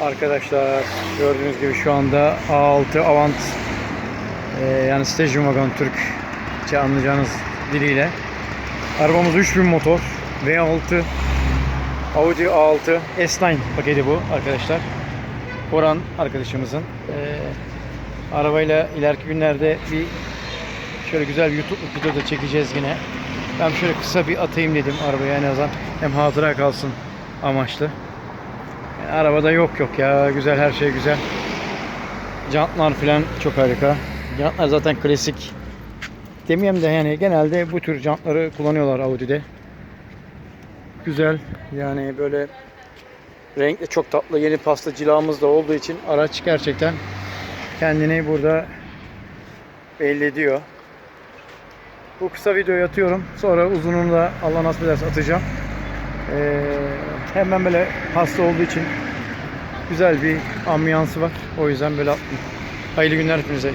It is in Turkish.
Arkadaşlar gördüğünüz gibi şu anda A6 Avant e, yani Station Wagon Türkçe anlayacağınız diliyle arabamız 3000 motor V6 Audi A6 S9 paketi bu arkadaşlar. Orhan arkadaşımızın e, arabayla ileriki günlerde bir şöyle güzel bir YouTube video da çekeceğiz yine. Ben şöyle kısa bir atayım dedim arabaya en azından hem hatıra kalsın amaçlı. Arabada yok yok ya güzel her şey güzel. Jantlar falan çok harika. Jantlar zaten klasik. Demeyeyim de yani genelde bu tür jantları kullanıyorlar Audi'de. Güzel yani böyle renkli çok tatlı yeni pasta cilamız da olduğu için araç gerçekten kendini burada belli ediyor. Bu kısa videoyu atıyorum. Sonra uzununu da Allah nasip ederse atacağım. Ee, hemen böyle hasta olduğu için güzel bir ambiyansı var. O yüzden böyle attım. Hayırlı günler hepinize.